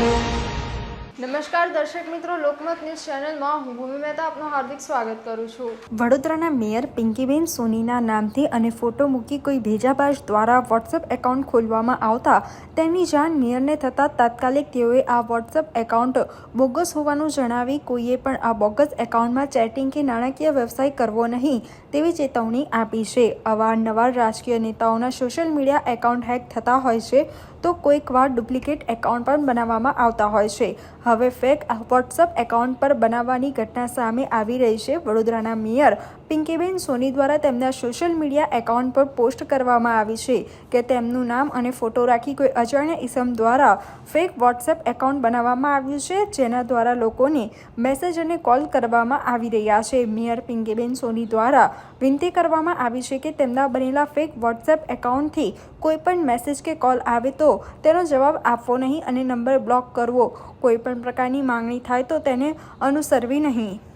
Thank you. નમસ્કાર દર્શક મિત્રો, લોકમત ન્યૂઝ ચેનલમાં હું ભૂમિ મહેતા આપનું હાર્દિક સ્વાગત કરું છું. વડોદરાના મેયર પિંકીબેન સોનીના નામથી અને ફોટો મૂકી કોઈ ભેજાબાજ દ્વારા વોટ્સએપ એકાઉન્ટ ખોલવામાં આવતા તેની જાણ મેયરને થતાં તાત્કાલિક તેઓએ આ વોટ્સએપ એકાઉન્ટ બોગસ હોવાનું જણાવી કોઈએ પણ આ બોગસ એકાઉન્ટમાં ચેટિંગ કે નાણાકીય વ્યવસાય કરવો નહીં તેવી ચેતવણી આપી છે. અવારનવાર રાજકીય નેતાઓના સોશિયલ મીડિયા એકાઉન્ટ હેક થતા હોય છે તો કોઈકવાર ડુપ્લિકેટ એકાઉન્ટ પણ બનાવવામાં આવતા હોય છે. હવે ફેક વોટ્સઅપ એકાઉન્ટ પર બનાવવાની ઘટના સામે આવી રહી છે. વડોદરાના મેયર પિંકીબેન સોની દ્વારા તેમના સોશિયલ મીડિયા એકાઉન્ટ પર પોસ્ટ કરવામાં આવી છે કે તેમનું નામ અને ફોટો રાખી કોઈ અજાણ્યા ઇસમ દ્વારા ફેક વોટ્સએપ એકાઉન્ટ બનાવવામાં આવ્યું છે, જેના દ્વારા લોકોને મેસેજ અને કોલ કરવામાં આવી રહ્યા છે. મેયર પિંકીબેન સોની દ્વારા વિનંતી કરવામાં આવી છે કે તેમના બનેલા ફેક વોટ્સએપ એકાઉન્ટથી કોઈપણ મેસેજ કે કોલ આવે તો તેનો જવાબ આપવો નહીં અને નંબર બ્લોક કરવો. કોઈપણ પ્રકારની માંગણી થાય તો તેને અનુસરવી નહીં.